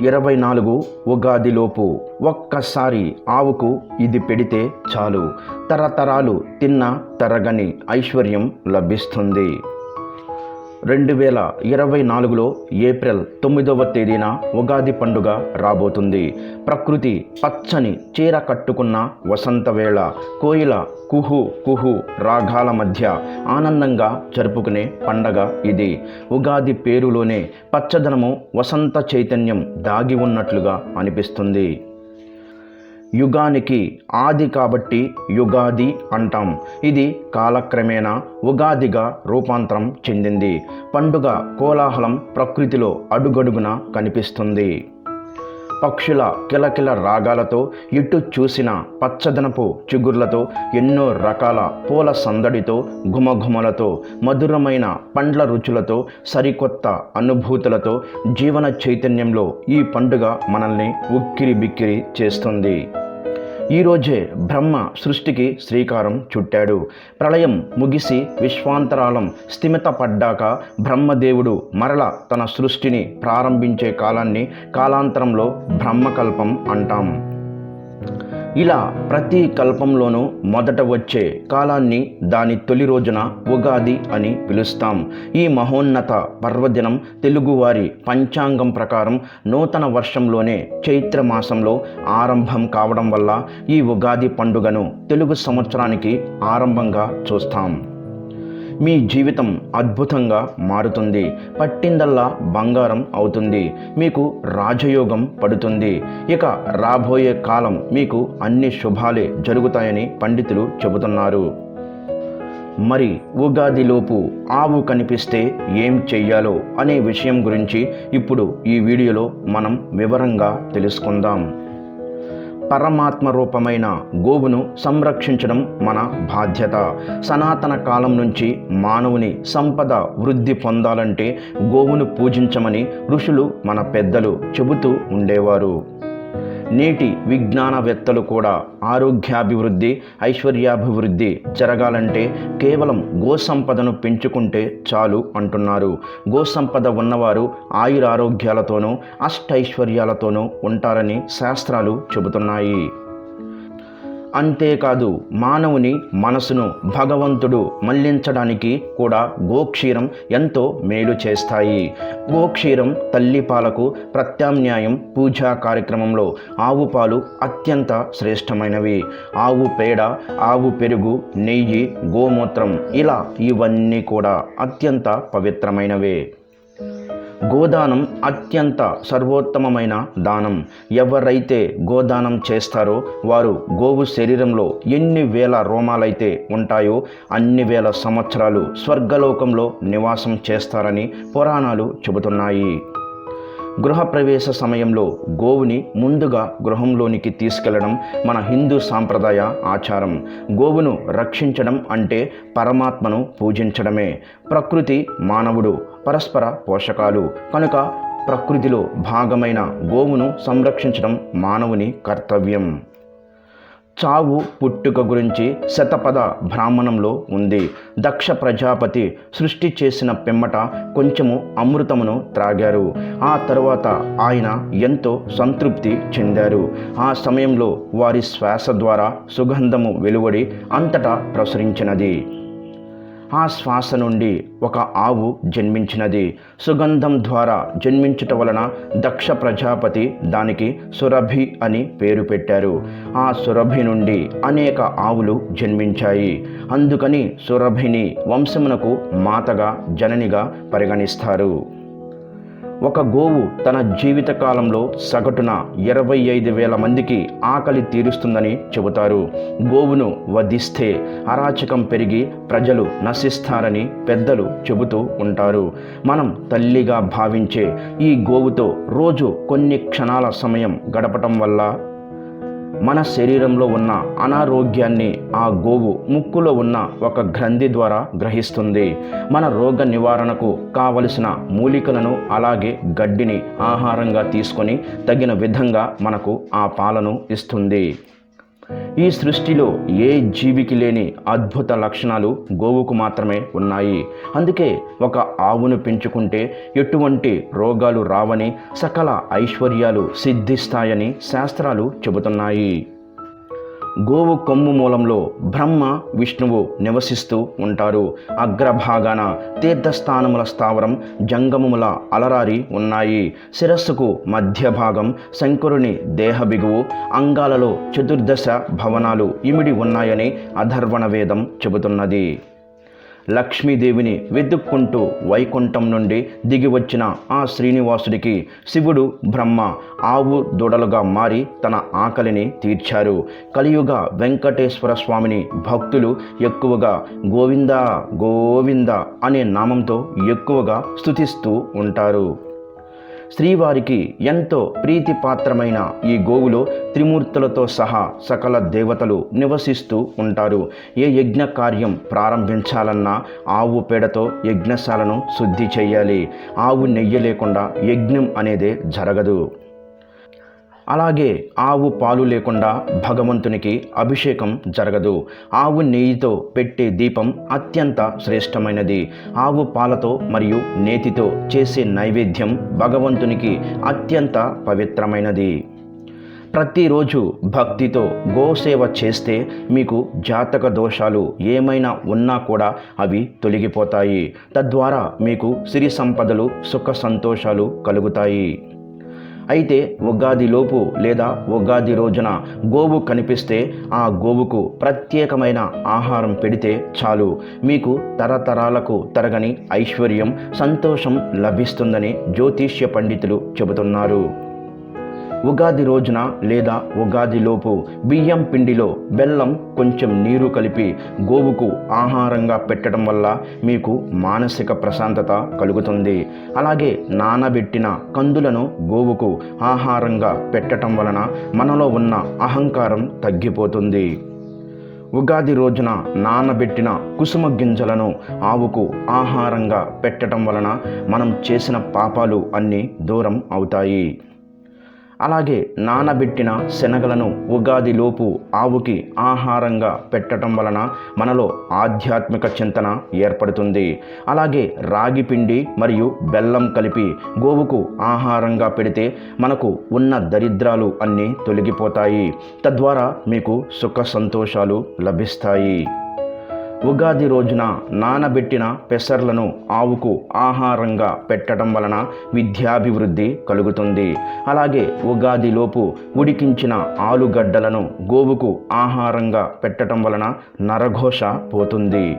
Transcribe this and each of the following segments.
ఇరవై నాలుగు ఉగాదిలోపు ఒక్కసారి ఆవుకు ఇది పెడితే చాలు. తరతరాలు తిన్న తరగని ఐశ్వర్యం లభిస్తుంది. రెండు వేల ఇరవై నాలుగులో ఏప్రిల్ తొమ్మిదవ తేదీన ఉగాది పండుగ రాబోతుంది. ప్రకృతి పచ్చని చీర కట్టుకున్న వసంత వేళ కోయిల కుహు కుహు రాగాల మధ్య ఆనందంగా జరుపుకునే పండగ ఇది. ఉగాది పేరులోనే పచ్చదనము వసంత చైతన్యం దాగి ఉన్నట్లుగా అనిపిస్తుంది. యుగానికి ఆది కాబట్టి యుగాది అంటాం. ఇది కాలక్రమేణా ఉగాదిగా రూపాంతరం చెందింది. పండుగ కోలాహలం ప్రకృతిలో అడుగడుగున కనిపిస్తుంది. పక్షుల కిలకిల రాగాలతో ఇటు చూసిన పచ్చదనపు చిగుర్లతో ఎన్నో రకాల పూల సందడితో గుమఘుమలతో మధురమైన పండ్ల రుచులతో సరికొత్త అనుభూతులతో జీవన చైతన్యంలో ఈ పండుగ మనల్ని ఉక్కిరి బిక్కిరి చేస్తుంది. ఈరోజే బ్రహ్మ సృష్టికి శ్రీకారం చుట్టాడు. ప్రళయం ముగిసి విశ్వాంతరాలం స్థిమితపడ్డాక బ్రహ్మదేవుడు మరల తన సృష్టిని ప్రారంభించే కాలాన్ని కాలాంతరంలో బ్రహ్మకల్పం అంటాం. ఇలా ప్రతి కల్పంలోనూ మొదట వచ్చే కాలాన్ని దాని తొలి రోజున ఉగాది అని పిలుస్తాం. ఈ మహోన్నత పర్వదినం తెలుగువారి పంచాంగం ప్రకారం నూతన వర్షంలోనే చైత్ర మాసంలో ఆరంభం కావడం వల్ల ఈ ఉగాది పండుగను తెలుగు సంవత్సరానికి ఆరంభంగా చూస్తాం. మీ జీవితం అద్భుతంగా మారుతుంది. పట్టిందల్లా బంగారం అవుతుంది. మీకు రాజయోగం పడుతుంది. ఇక రాబోయే కాలం మీకు అన్ని శుభాలే జరుగుతాయని పండితులు చెబుతున్నారు. మరి ఉగాదిలోపు ఆవు కనిపిస్తే ఏం చెయ్యాలో అనే విషయం గురించి ఇప్పుడు ఈ వీడియోలో మనం వివరంగా తెలుసుకుందాం. పరమాత్మ రూపమైన గోవును సంరక్షించడం మన బాధ్యత. సనాతన కాలం నుంచి మానవుని సంపద వృద్ధి పొందాలంటే గోవును పూజించమని ఋషులు మన పెద్దలు చెబుతూ ఉండేవారు. నేటి విజ్ఞానవేత్తలు కూడా ఆరోగ్యాభివృద్ధి ఐశ్వర్యాభివృద్ధి జరగాలంటే కేవలం గోసంపదను పెంచుకుంటే చాలు అంటున్నారు. గోసంపద ఉన్నవారు ఆయురారోగ్యాలతోనూ అష్టైశ్వర్యాలతోనూ ఉంటారని శాస్త్రాలు చెబుతున్నాయి. అంతేకాదు మానవుని మనసును భగవంతుడు మళ్ళించడానికి కూడా గోక్షీరం ఎంతో మేలు చేస్తాయి. గోక్షీరం తల్లిపాలకు ప్రత్యామ్నాయం పూజా కార్యక్రమంలో ఆవు పాలు అత్యంత శ్రేష్టమైనవి. ఆవు పేడ ఆవు పెరుగు నెయ్యి గోమూత్రం ఇలా ఇవన్నీ కూడా అత్యంత పవిత్రమైనవే. గోదానం అత్యంత సర్వోత్తమమైన దానం. ఎవరైతే గోదానం చేస్తారో వారు గోవు శరీరంలో ఎన్ని వేల రోమాలైతే ఉంటాయో అన్ని వేల సంవత్సరాలు స్వర్గలోకంలో నివాసం చేస్తారని పురాణాలు చెబుతున్నాయి. గృహప్రవేశ సమయంలో గోవుని ముందుగా గృహంలోనికి తీసుకెళ్ళడం మన హిందూ సాంప్రదాయ ఆచారం. గోవును రక్షించడం అంటే పరమాత్మను పూజించడమే. ప్రకృతి మానవుడు పరస్పర పోషకాలు. కనుక ప్రకృతిలో భాగమైన గోవును సంరక్షించడం మానవుని కర్తవ్యం. చావు పుట్టుక గురించి శతపద బ్రాహ్మణంలో ఉంది. దక్ష ప్రజాపతి సృష్టి చేసిన పిమ్మట కొంచెము అమృతమును త్రాగారు. ఆ తర్వాత ఆయన ఎంతో సంతృప్తి చెందారు. ఆ సమయంలో వారి శ్వాస ద్వారా సుగంధము వెలువడి అంతటా ప్రసరించినది. ఆ శ్వాస నుండి ఒక ఆవు జన్మించినది. సుగంధం ద్వారా జన్మించుట వలన దక్ష ప్రజాపతి దానికి సురభి అని పేరు పెట్టారు. ఆ సురభి నుండి అనేక ఆవులు జన్మించాయి. అందుకని సురభిని వంశమునకు మాతగా జననిగా పరిగణిస్తారు. ఒక గోవు తన జీవితకాలంలో సగటున ఇరవై ఐదు వేల మందికి ఆకలి తీరుస్తుందని చెబుతారు. గోవును వధిస్తే అరాచకం పెరిగి ప్రజలు నశిస్తారని పెద్దలు చెబుతూ ఉంటారు. మనం తల్లిగా భావించే ఈ గోవుతో రోజు కొన్ని క్షణాల సమయం గడపటం వల్ల మన శరీరంలో ఉన్న అనారోగ్యాన్ని ఆ గోవు ముక్కులో ఉన్న ఒక గ్రంథి ద్వారా గ్రహిస్తుంది. మన రోగ నివారణకు కావలసిన మూలికలను అలాగే గడ్డిని ఆహారంగా తీసుకొని తగిన విధంగా మనకు ఆ పాలను ఇస్తుంది. ఈ సృష్టిలో ఏ జీవికి లేని అద్భుత లక్షణాలు గోవుకు మాత్రమే ఉన్నాయి. అందుకే ఒక ఆవును పెంచుకుంటే ఎటువంటి రోగాలు రావని సకల ఐశ్వర్యాలు సిద్ధిస్తాయని శాస్త్రాలు చెబుతున్నాయి. గోవు కొమ్ము మూలంలో బ్రహ్మ విష్ణువు నివసిస్తూ ఉంటారు. అగ్రభాగాన తీర్థస్థానముల స్థావరం జంగమముల అలరారి ఉన్నాయి. శిరస్సుకు మధ్య భాగం శంకరుని దేహ బిగువు అంగాలలో చతుర్దశ భవనాలు ఇమిడి ఉన్నాయని అధర్వణ వేదం చెబుతున్నది. లక్ష్మీదేవిని వెతుక్కుంటూ వైకుంఠం నుండి దిగి వచ్చిన ఆ శ్రీనివాసుడికి శివుడు బ్రహ్మ ఆవు దూడలుగా మారి తన ఆకలిని తీర్చారు. కలియుగ వెంకటేశ్వర స్వామిని భక్తులు ఎక్కువగా గోవింద గోవింద అనే నామంతో ఎక్కువగా స్తుతిస్తూ ఉంటారు. శ్రీవారికి ఎంతో ప్రీతిపాత్రమైన ఈ గోవులో త్రిమూర్తులతో సహా సకల దేవతలు నివసిస్తూ ఉంటారు. ఏ యజ్ఞ కార్యం ప్రారంభించాలన్నా ఆవు పేడతో యజ్ఞశాలను శుద్ధి చేయాలి. ఆవు నెయ్యి లేకుండా యజ్ఞం అనేదే జరగదు. అలాగే ఆవు పాలు లేకుండా భగవంతునికి అభిషేకం జరగదు. ఆవు నెయ్యితో పెట్టే దీపం అత్యంత శ్రేష్టమైనది. ఆవు పాలతో మరియు నేతితో చేసే నైవేద్యం భగవంతునికి అత్యంత పవిత్రమైనది. ప్రతిరోజు భక్తితో గోసేవ చేస్తే మీకు జాతక దోషాలు ఏమైనా ఉన్నా కూడా అవి తొలగిపోతాయి. తద్వారా మీకు సిరి సంపదలు సుఖ సంతోషాలు కలుగుతాయి. అయితే ఉగాదిలోపు లేదా ఉగాది రోజున గోవు కనిపిస్తే ఆ గోవుకు ప్రత్యేకమైన ఆహారం పెడితే చాలు. మీకు తరతరాలకు తరగని ఐశ్వర్యం సంతోషం లభిస్తుందని జ్యోతిష్య పండితులు చెబుతున్నారు. ఉగాది రోజున లేదా ఉగాదిలోపు బియ్యం పిండిలో బెల్లం కొంచెం నీరు కలిపి గోవుకు ఆహారంగా పెట్టడం వల్ల మీకు మానసిక ప్రశాంతత కలుగుతుంది. అలాగే నానబెట్టిన కందులను గోవుకు ఆహారంగా పెట్టడం వలన మనలో ఉన్న అహంకారం తగ్గిపోతుంది. ఉగాది రోజున నానబెట్టిన కుసుమ గింజలను ఆవుకు ఆహారంగా పెట్టడం వలన మనం చేసిన పాపాలు అన్నీ దూరం అవుతాయి. అలాగే నానబెట్టిన శనగలను ఉగాదిలోపు ఆవుకి ఆహారంగా పెట్టడం వలన మనలో ఆధ్యాత్మిక చింతన ఏర్పడుతుంది. అలాగే రాగి పిండి మరియు బెల్లం కలిపి గోవుకు ఆహారంగా పెడితే మనకు ఉన్న దరిద్రాలు అన్నీ తొలగిపోతాయి. తద్వారా మీకు సుఖ సంతోషాలు లభిస్తాయి. ఉగాది రోజున నానబెట్టిన పెసర్లను ఆవుకు ఆహారంగా పెట్టడం వలన విద్యాభివృద్ధి కలుగుతుంది. అలాగే ఉగాదిలోపు ఉడికించిన ఆలుగడ్డలను గోవుకు ఆహారంగా పెట్టడం వలన నరఘోష పోతుంది.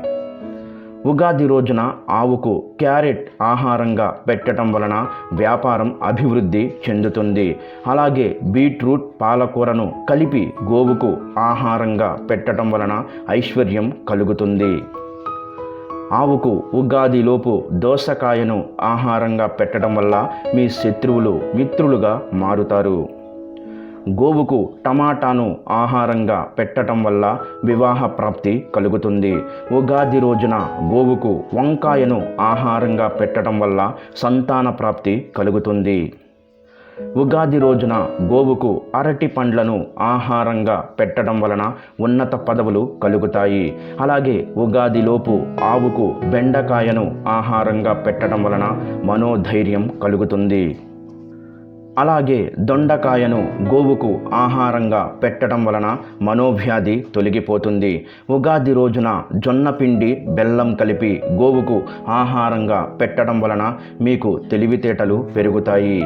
ఉగాది రోజున ఆవుకు క్యారెట్ ఆహారంగా పెట్టడం వలన వ్యాపారం అభివృద్ధి చెందుతుంది. అలాగే బీట్రూట్ పాలకూరను కలిపి గోవుకు ఆహారంగా పెట్టడం వలన ఐశ్వర్యం కలుగుతుంది. ఆవుకు ఉగాదిలోపు దోసకాయను ఆహారంగా పెట్టడం వల్ల మీ శత్రువులు మిత్రులుగా మారుతారు. గోవుకు టమాటాను ఆహారంగా పెట్టడం వల్ల వివాహ ప్రాప్తి కలుగుతుంది. ఉగాది రోజున గోవుకు వంకాయను ఆహారంగా పెట్టడం వల్ల సంతాన ప్రాప్తి కలుగుతుంది. ఉగాది రోజున గోవుకు అరటి పండ్లను ఆహారంగా పెట్టడం వలన ఉన్నత పదవులు కలుగుతాయి. అలాగే ఉగాదిలోపు ఆవుకు బెండకాయను ఆహారంగా పెట్టడం వలన మనోధైర్యం కలుగుతుంది. అలాగే దొండకాయను గోవుకు ఆహారంగా పెట్టడం వలన మనోవ్యాధి తొలగిపోతుంది. ఉగాది రోజున జొన్న పిండి బెల్లం కలిపి గోవుకు ఆహారంగా పెట్టడం వలన మీకు తెలివితేటలు పెరుగుతాయి.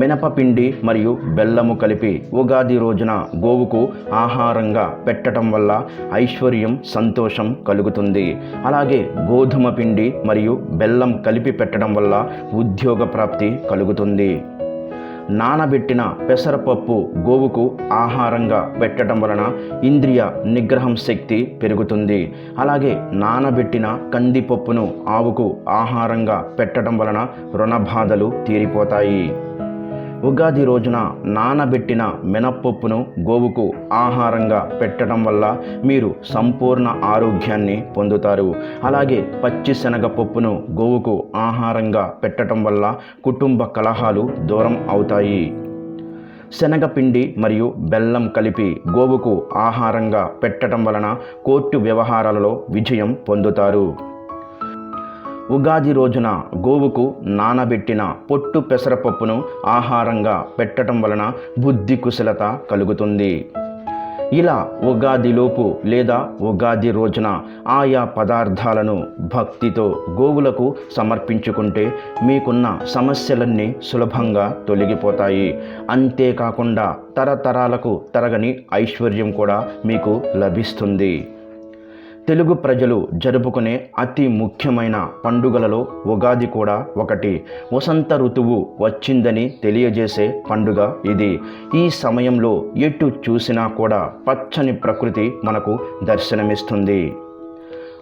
మినపపిండి మరియు బెల్లము కలిపి ఉగాది రోజున గోవుకు ఆహారంగా పెట్టడం వల్ల ఐశ్వర్యం సంతోషం కలుగుతుంది. అలాగే గోధుమ పిండి మరియు బెల్లం కలిపి పెట్టడం వల్ల ఉద్యోగ ప్రాప్తి కలుగుతుంది. నానబెట్టిన పెసరపప్పు గోవుకు ఆహారంగా పెట్టడం వలన ఇంద్రియ నిగ్రహం శక్తి పెరుగుతుంది. అలాగే నానబెట్టిన కందిపప్పును ఆవుకు ఆహారంగా పెట్టడం వలన రుణబాధలు తీరిపోతాయి. ఉగాది రోజున నానబెట్టిన మినప్పప్పును గోవుకు ఆహారంగా పెట్టడం వల్ల మీరు సంపూర్ణ ఆరోగ్యాన్ని పొందుతారు. అలాగే పచ్చి శనగ పప్పును గోవుకు ఆహారంగా పెట్టడం వల్ల కుటుంబ కలహాలు దూరం అవుతాయి. శనగపిండి మరియు బెల్లం కలిపి గోవుకు ఆహారంగా పెట్టడం వలన కోర్టు వ్యవహారాలలో విజయం పొందుతారు. ఉగాది రోజున గోవుకు నానబెట్టిన పొట్టు పెసరపప్పును ఆహారంగా పెట్టడం వలన బుద్ధి కుశలత కలుగుతుంది. ఇలా ఉగాదిలోపు లేదా ఉగాది రోజున ఆయా పదార్థాలను భక్తితో గోవులకు సమర్పించుకుంటే మీకున్న సమస్యలన్నీ సులభంగా తొలగిపోతాయి. అంతేకాకుండా తరతరాలకు తరగని ఐశ్వర్యం కూడా మీకు లభిస్తుంది. తెలుగు ప్రజలు జరుపుకునే అతి ముఖ్యమైన పండుగలలో ఉగాది కూడా ఒకటి. వసంత ఋతువు వచ్చిందని తెలియజేసే పండుగ ఇది. ఈ సమయంలో ఎటు చూసినా కూడా పచ్చని ప్రకృతి మనకు దర్శనమిస్తుంది.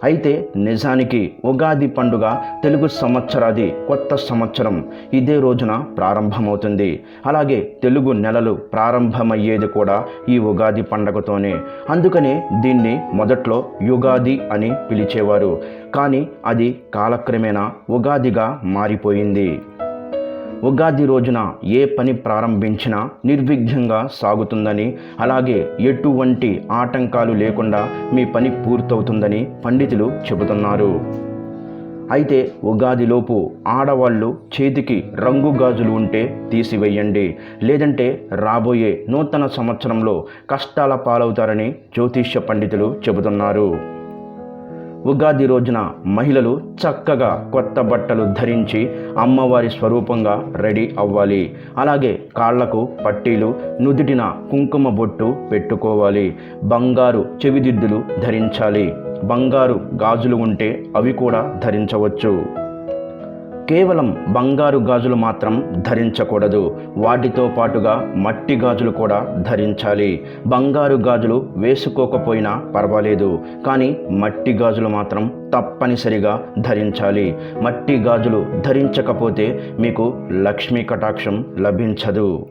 అయితే నిజానికి ఉగాది పండుగ తెలుగు సంవత్సరాది కొత్త సంవత్సరం. ఇదే రోజున ప్రారంభమవుతుంది. అలాగే తెలుగు నెలలు ప్రారంభమయ్యేది కూడా ఈ ఉగాది పండుగతోనే. అందుకనే దీన్ని మొదట్లో యుగాది అని పిలిచేవారు. కానీ అది కాలక్రమేణా ఉగాదిగా మారిపోయింది. ఉగాది రోజున ఏ పని ప్రారంభించినా నిర్విఘ్నంగా సాగుతుందని అలాగే ఎటువంటి ఆటంకాలు లేకుండా మీ పని పూర్తవుతుందని పండితులు చెబుతున్నారు. అయితే ఉగాదిలోపు ఆడవాళ్ళు చేతికి రంగు గాజులు ఉంటే తీసివేయండి. లేదంటే రాబోయే నూతన సంవత్సరంలో కష్టాల పాలవుతారని జ్యోతిష్య పండితులు చెబుతున్నారు. ఉగాది రోజున మహిళలు చక్కగా కొత్త బట్టలు ధరించి అమ్మవారి స్వరూపంగా రెడీ అవ్వాలి. అలాగే కాళ్ళకు పట్టీలు నుదుటిన కుంకుమ బొట్టు పెట్టుకోవాలి. బంగారు చెవిదిద్దులు ధరించాలి. బంగారు గాజులు ఉంటే అవి కూడా ధరించవచ్చు. కేవలం బంగారు గాజులు మాత్రం ధరించకూడదు. వాటితో పాటుగా మట్టి గాజులు కూడా ధరించాలి. బంగారు గాజులు వేసుకోకపోయినా పర్వాలేదు. కానీ మట్టి గాజులు మాత్రం తప్పనిసరిగా ధరించాలి. మట్టి గాజులు ధరించకపోతే మీకు లక్ష్మీ కటాక్షం లభించదు.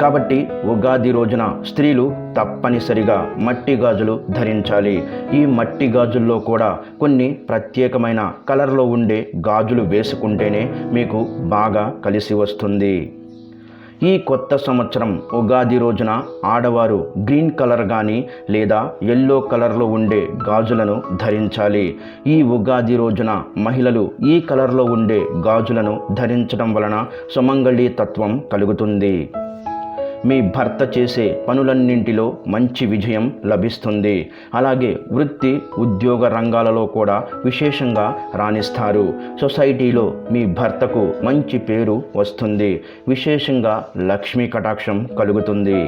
కాబట్టి ఉగాది రోజున స్త్రీలు తప్పనిసరిగా మట్టి గాజులు ధరించాలి. ఈ మట్టి గాజుల్లో కూడా కొన్ని ప్రత్యేకమైన కలర్లో ఉండే గాజులు వేసుకుంటేనే మీకు బాగా కలిసి వస్తుంది. ఈ కొత్త సంవత్సరం ఉగాది రోజున ఆడవారు గ్రీన్ కలర్ కానీ లేదా ఎల్లో కలర్లో ఉండే గాజులను ధరించాలి. ఈ ఉగాది రోజున మహిళలు ఈ కలర్లో ఉండే గాజులను ధరించడం వలన సుమంగళి తత్వం కలుగుతుంది. మీ భర్త చేసే పనులన్నింటిలో మంచి విజయం లభిస్తుంది. అలాగే వృత్తి ఉద్యోగ రంగాలలో కూడా విశేషంగా రాణిస్తారు. సొసైటీలో మీ భర్తకు మంచి పేరు వస్తుంది. విశేషంగా లక్ష్మీ కటాక్షం కలుగుతుంది.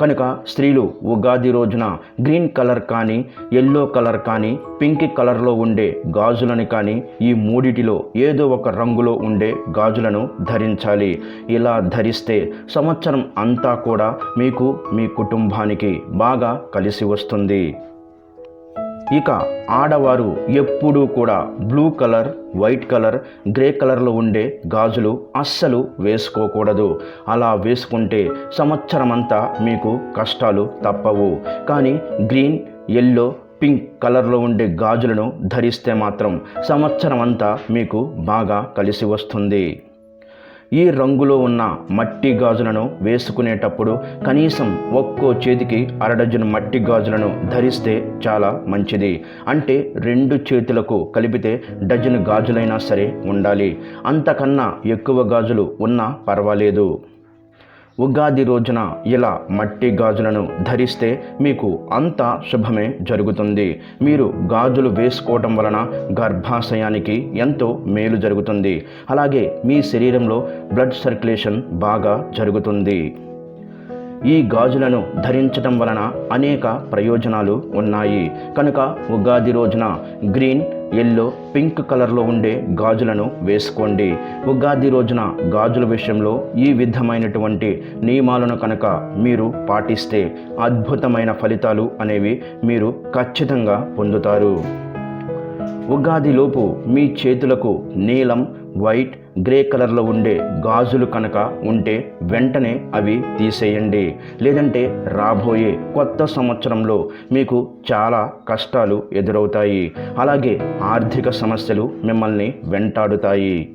కనుక స్త్రీలు ఉగాది రోజున గ్రీన్ కలర్ కానీ ఎల్లో కలర్ కానీ పింక్ కలర్లో ఉండే గాజులను కానీ ఈ మూడిటిలో ఏదో ఒక రంగులో ఉండే గాజులను ధరించాలి. ఇలా ధరిస్తే సంవత్సరం అంతా కూడా మీకు మీ కుటుంబానికి బాగా కలిసి వస్తుంది. ఇక ఆడవారు ఎప్పుడూ కూడా blue colour white colour grey కలర్లో ఉండే గాజులు అస్సలు వేసుకోకూడదు. అలా వేసుకుంటే సంవత్సరం అంతా మీకు కష్టాలు తప్పవు. కానీ గ్రీన్ ఎల్లో పింక్ కలర్లో ఉండే గాజులను ధరిస్తే మాత్రం సంవత్సరం అంతా మీకు బాగా కలిసి వస్తుంది. ఈ రంగులో ఉన్న మట్టి గాజులను వేసుకునేటప్పుడు కనీసం ఒక్కో చేతికి అరడజను మట్టి గాజులను ధరిస్తే చాలా మంచిది. అంటే రెండు చేతులకు కలిపితే డజను గాజులైనా సరే ఉండాలి. అంతకన్నా ఎక్కువ గాజులు ఉన్నా పర్వాలేదు. ఉగాది రోజున ఇలా మట్టి గాజులను ధరిస్తే మీకు అంతా శుభమే జరుగుతుంది. మీరు గాజులు వేసుకోవటం వలన గర్భాశయానికి ఎంతో మేలు జరుగుతుంది. అలాగే మీ శరీరంలో బ్లడ్ సర్క్యులేషన్ బాగా జరుగుతుంది. ఈ గాజులను ధరించటం వలన అనేక ప్రయోజనాలు ఉన్నాయి. కనుక ఉగాది రోజున గ్రీన్ ఎల్లో పింక్ కలర్లో ఉండే గాజులను వేసుకోండి. ఉగాది రోజున గాజుల విషయంలో ఈ విధమైనటువంటి నియమాలను కనుక మీరు పాటిస్తే అద్భుతమైన ఫలితాలు అనేవి మీరు ఖచ్చితంగా పొందుతారు. ఉగాదిలోపు మీ చేతులకు నీలం వైట్ గ్రే కలర్లో ఉండే గాజులు కనుక ఉంటే వెంటనే అవి తీసేయండి. లేదంటే రాబోయే కొత్త సంవత్సరంలో మీకు చాలా కష్టాలు ఎదురవుతాయి. అలాగే ఆర్థిక సమస్యలు మిమ్మల్ని వెంటాడుతాయి.